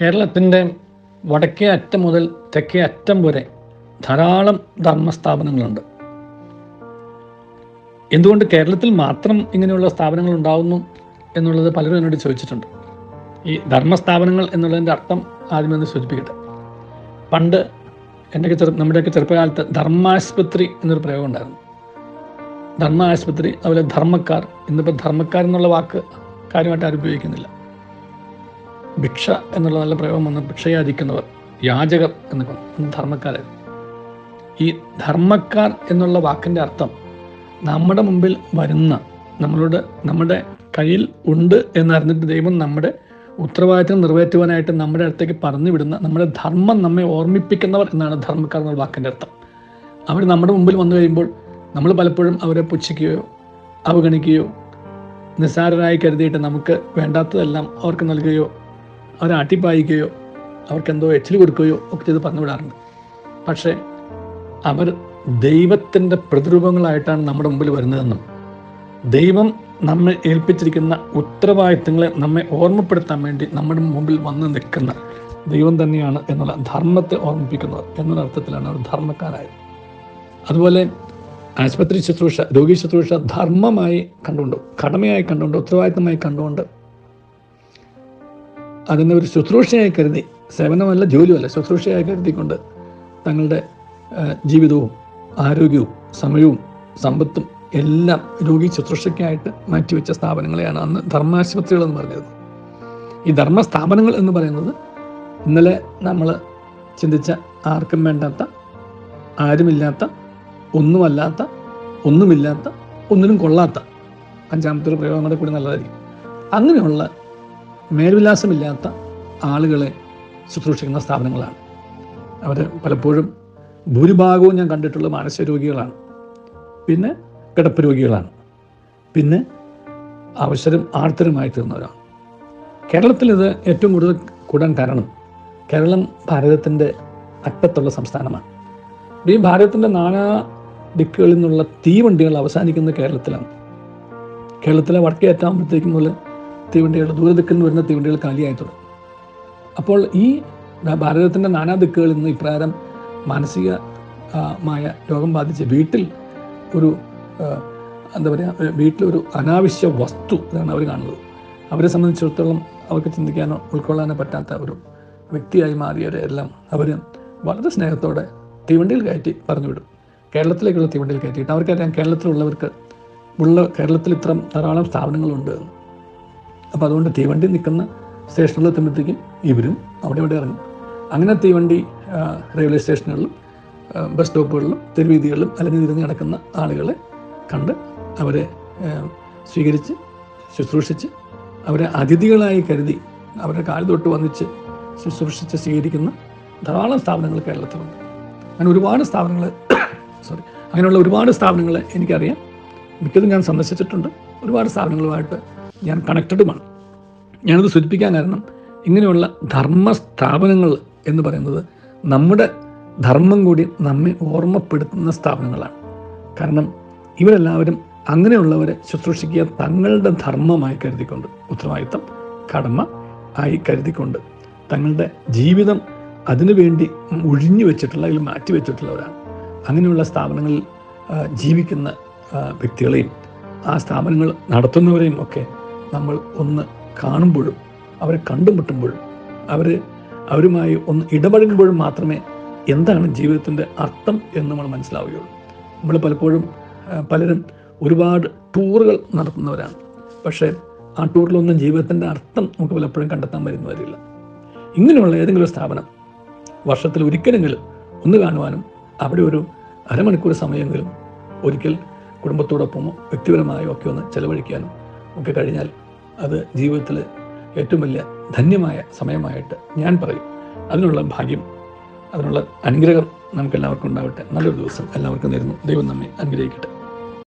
കേരളത്തിന്റെ വടക്കേ അറ്റം മുതൽ തെക്കേ അറ്റം വരെ ധാരാളം ധർമ്മസ്ഥാപനങ്ങളുണ്ട്. എന്തുകൊണ്ട് കേരളത്തിൽ മാത്രം ഇങ്ങനെയുള്ള സ്ഥാപനങ്ങൾ ഉണ്ടാവുന്നു എന്നുള്ളത് പലരും എന്നോട് ചോദിച്ചിട്ടുണ്ട്. ഈ ധർമ്മസ്ഥാപനങ്ങൾ എന്നുള്ളതിന്റെ അർത്ഥം ആദ്യം ഒന്ന് സൂചിപ്പിക്കട്ടെ. പണ്ട് എന്റെയൊക്കെ ചെറു നമ്മുടെയൊക്കെ ചെറുപ്പകാലത്ത് ധർമാശുപത്രി എന്നൊരു പ്രയോഗം ഉണ്ടായിരുന്നു. ധർമ്മ ആശുപത്രി അതുപോലെ ധർമ്മക്കാർ ഇന്നിപ്പോൾ ധർമ്മക്കാർ എന്നുള്ള വാക്ക് കാര്യമായിട്ട് ആരും ഉപയോഗിക്കുന്നില്ല. ഭിക്ഷ എന്നുള്ള നല്ല പ്രയോഗം വന്ന് ഭിക്ഷയാചിക്കുന്നവർ യാചകർ എന്നൊക്കെ വന്നു. ധർമ്മക്കാരായിരുന്നു ഈ ധർമ്മക്കാർ എന്നുള്ള വാക്കിന്റെ അർത്ഥം നമ്മുടെ മുമ്പിൽ വരുന്ന നമ്മളുടെ നമ്മുടെ കയ്യിൽ ഉണ്ട് എന്നറിഞ്ഞിട്ട് ദൈവം നമ്മുടെ ഉത്തരവാദിത്തം നിറവേറ്റുവാനായിട്ട് നമ്മുടെ അടുത്തേക്ക് പറഞ്ഞു വിടുന്ന നമ്മുടെ ധർമ്മം നമ്മെ ഓർമ്മിപ്പിക്കുന്നവർ എന്നാണ് ധർമ്മക്കാർ എന്നുള്ള വാക്കിന്റെ അർത്ഥം അവർ നമ്മുടെ മുമ്പിൽ വന്നു കഴിയുമ്പോൾ നമ്മൾ പലപ്പോഴും അവരെ പുച്ഛിക്കുകയോ അവഗണിക്കുകയോ നിസ്സാരരായി കരുതിയിട്ട് നമുക്ക് വേണ്ടാത്തതെല്ലാം അവർക്ക് നൽകുകയോ അവരെ ആട്ടിപ്പായിക്കുകയോ അവർക്കെന്തോ എച്ചിൽ കൊടുക്കുകയോ ഒക്കെ ചെയ്ത് പറഞ്ഞു വിടാറുണ്ട്. പക്ഷേ അവർ ദൈവത്തിന്റെ പ്രതിരൂപങ്ങളായിട്ടാണ് നമ്മുടെ മുമ്പിൽ വരുന്നതെന്നും ദൈവം നമ്മെ ഏൽപ്പിച്ചിരിക്കുന്ന ഉത്തരവാദിത്തങ്ങളെ നമ്മെ ഓർമ്മപ്പെടുത്താൻ വേണ്ടി നമ്മുടെ മുമ്പിൽ വന്ന് നിൽക്കുന്ന ദൈവം തന്നെയാണ് എന്നുള്ള ധർമ്മത്തെ ഓർമ്മിപ്പിക്കുന്നത് എന്നുള്ള അർത്ഥത്തിലാണ് അവർ ധർമ്മക്കാരായത്. അതുപോലെ ആശുപത്രി ശുശ്രൂഷ രോഗി ശുശ്രൂഷ ധർമ്മമായി കണ്ടുകൊണ്ട് കടമയായി കണ്ടുകൊണ്ട് ഉത്തരവാദിത്തമായി കണ്ടുകൊണ്ട് അതിനെ ഒരു ശുശ്രൂഷയായി കരുതി സേവനമല്ല ജോലിയല്ല ശുശ്രൂഷയായി കരുതിക്കൊണ്ട് തങ്ങളുടെ ജീവിതവും ആരോഗ്യവും സമയവും സമ്പത്തും എല്ലാം രോഗി ശുശ്രൂഷയ്ക്കായിട്ട് മാറ്റിവെച്ച സ്ഥാപനങ്ങളെയാണ് അന്ന് ധർമാശുപത്രികൾ എന്ന് പറഞ്ഞത്. ഈ ധർമ്മ സ്ഥാപനങ്ങൾ എന്ന് പറയുന്നത് ഇന്നലെ നമ്മൾ ചിന്തിച്ച ആർക്കും വേണ്ടാത്ത ആരുമില്ലാത്ത ഒന്നുമല്ലാത്ത ഒന്നുമില്ലാത്ത ഒന്നിനും കൊള്ളാത്ത അഞ്ചാമത്തെ ഒരു പ്രയോഗം കൂടെ കൂടി നല്ലതായിരിക്കും. അങ്ങനെയുള്ള മേൽവിലാസമില്ലാത്ത ആളുകളെ ശുശ്രൂഷിക്കുന്ന സ്ഥാപനങ്ങളാണ്. അവർ പലപ്പോഴും ഭൂരിഭാഗവും ഞാൻ കണ്ടിട്ടുള്ള മാനസിക രോഗികളാണ്. പിന്നെ കിടപ്പ് രോഗികളാണ്. പിന്നെ അവസരം ആർത്തരമായി തീർന്നവരാണ്. കേരളത്തിൽ ഇത് ഏറ്റവും കൂടുതൽ കൂടാൻ കാരണം കേരളം ഭാരതത്തിന്റെ അറ്റത്തുള്ള സംസ്ഥാനമാണ്. ഈ ഭാരതത്തിന്റെ നാനാ ദിക്കുകളിൽ നിന്നുള്ള തീവണ്ടികൾ അവസാനിക്കുന്നത് കേരളത്തിലാണ്. കേരളത്തിലെ വടക്കേ അറ്റാകുമ്പോഴത്തേക്കും മുതൽ തീവണ്ടികൾ ദൂരദിക്കിൽ നിന്ന് വരുന്ന തീവണ്ടികൾ കാലിയായി തുടങ്ങും അപ്പോൾ ഈ ഭാരതത്തിന്റെ നാനാ ദിക്കുകളിൽ നിന്ന് ഇപ്രകാരം മാനസികമായ മായ രോഗം ബാധിച്ച് വീട്ടിൽ ഒരു എന്താ പറയുക വീട്ടിലൊരു അനാവശ്യ വസ്തു ഇതാണ് അവർ കാണുന്നത്. അവരെ സംബന്ധിച്ചിടത്തോളം അവർക്ക് ചിന്തിക്കാനോ ഉൾക്കൊള്ളാനോ പറ്റാത്ത ഒരു വ്യക്തിയായി മാറിയവരെ എല്ലാം അവർ വളരെ സ്നേഹത്തോടെ തീവണ്ടിയിൽ കയറ്റി പറഞ്ഞു വിടും. കേരളത്തിലേക്കുള്ള തീവണ്ടിയിൽ കയറ്റിയിട്ട് അവർക്കറിയാം കേരളത്തിലുള്ളവർക്ക് ഉള്ള കേരളത്തിൽ ഇത്ര ധാരാളം സ്ഥാപനങ്ങളുണ്ട് എന്ന്. അപ്പോൾ അതുകൊണ്ട് തീവണ്ടി നിൽക്കുന്ന സ്റ്റേഷനിൽ എത്തുമ്പോഴത്തേക്കും ഇവരും അവിടെ ഇവിടെ ഇറങ്ങും. അങ്ങനെ തീവണ്ടി റെയിൽവേ സ്റ്റേഷനുകളിലും ബസ് സ്റ്റോപ്പുകളിലും തെരുവീതികളിലും അലഞ്ഞു നടക്കുന്ന ആളുകളെ കണ്ട് അവരെ സ്വീകരിച്ച് ശുശ്രൂഷിച്ച് അവരെ അതിഥികളായി കരുതി അവരെ കാൽ തൊട്ട് വന്നിച്ച് ശുശ്രൂഷിച്ച് സ്വീകരിക്കുന്ന ധാരാളം സ്ഥാപനങ്ങൾ കേരളത്തിലുണ്ട്. അങ്ങനെ ഒരുപാട് സ്ഥാപനങ്ങൾ സോറി അങ്ങനെയുള്ള ഒരുപാട് സ്ഥാപനങ്ങൾ എനിക്കറിയാം. മിക്കതും ഞാൻ സന്ദർശിച്ചിട്ടുണ്ട്. ഒരുപാട് സ്ഥാപനങ്ങളുമായിട്ട് ഞാൻ കണക്റ്റഡുമാണ്. ഞാനത് സൂചിപ്പിക്കാൻ കാരണം ഇങ്ങനെയുള്ള ധർമ്മ സ്ഥാപനങ്ങൾ എന്ന് പറയുന്നത് നമ്മുടെ ധർമ്മം കൂടി നമ്മെ ഓർമ്മപ്പെടുത്തുന്ന സ്ഥാപനങ്ങളാണ്. കാരണം ഇവരെല്ലാവരും അങ്ങനെയുള്ളവരെ ശുശ്രൂഷിക്കുക തങ്ങളുടെ ധർമ്മമായി കരുതിക്കൊണ്ട് ഉത്തരവാദിത്തം കടമ ആയി കരുതിക്കൊണ്ട് തങ്ങളുടെ ജീവിതം അതിനുവേണ്ടി ഒഴിഞ്ഞു വെച്ചിട്ടുള്ള അല്ലെങ്കിൽ മാറ്റി വെച്ചിട്ടുള്ളവരാണ്. അങ്ങനെയുള്ള സ്ഥാപനങ്ങളിൽ ജീവിക്കുന്ന വ്യക്തികളെയും ആ സ്ഥാപനങ്ങൾ നടത്തുന്നവരെയും ഒക്കെ നമ്മൾ ഒന്ന് കാണുമ്പോഴും അവരെ കണ്ടുമുട്ടുമ്പോഴും അവർ അവരുമായി ഒന്ന് ഇടപഴകുമ്പോഴും മാത്രമേ എന്താണ് ജീവിതത്തിന്റെ അർത്ഥം എന്ന് നമ്മൾ മനസ്സിലാവുകയുള്ളൂ. നമ്മൾ പലപ്പോഴും പലരും ഒരുപാട് ടൂറുകൾ നടത്തുന്നവരാണ്. പക്ഷേ ആ ടൂറിലൊന്നും ജീവിതത്തിന്റെ അർത്ഥം നമുക്ക് പലപ്പോഴും കണ്ടെത്താൻ വരുന്ന വരില്ല ഇങ്ങനെയുള്ള ഏതെങ്കിലും സ്ഥാപനം വർഷത്തിൽ ഒരിക്കലെങ്കിലും ഒന്ന് കാണുവാനും അവിടെ ഒരു അരമണിക്കൂർ സമയമെങ്കിലും ഒരിക്കൽ കുടുംബത്തോടൊപ്പമോ വ്യക്തിപരമായോ ഒക്കെ ഒന്ന് ചെലവഴിക്കാനും ഒക്കെ കഴിഞ്ഞാൽ അത് ജീവിതത്തിൽ ഏറ്റവും വലിയ ധന്യമായ സമയമായിട്ട് ഞാൻ പറയും. അതിനുള്ള ഭാഗ്യം അതിനുള്ള അനുഗ്രഹം നമുക്ക് എല്ലാവർക്കും ഉണ്ടാവട്ടെ. നല്ലൊരു ദിവസം എല്ലാവർക്കും നേരുന്നു. ദൈവം നമ്മെ അനുഗ്രഹിക്കട്ടെ.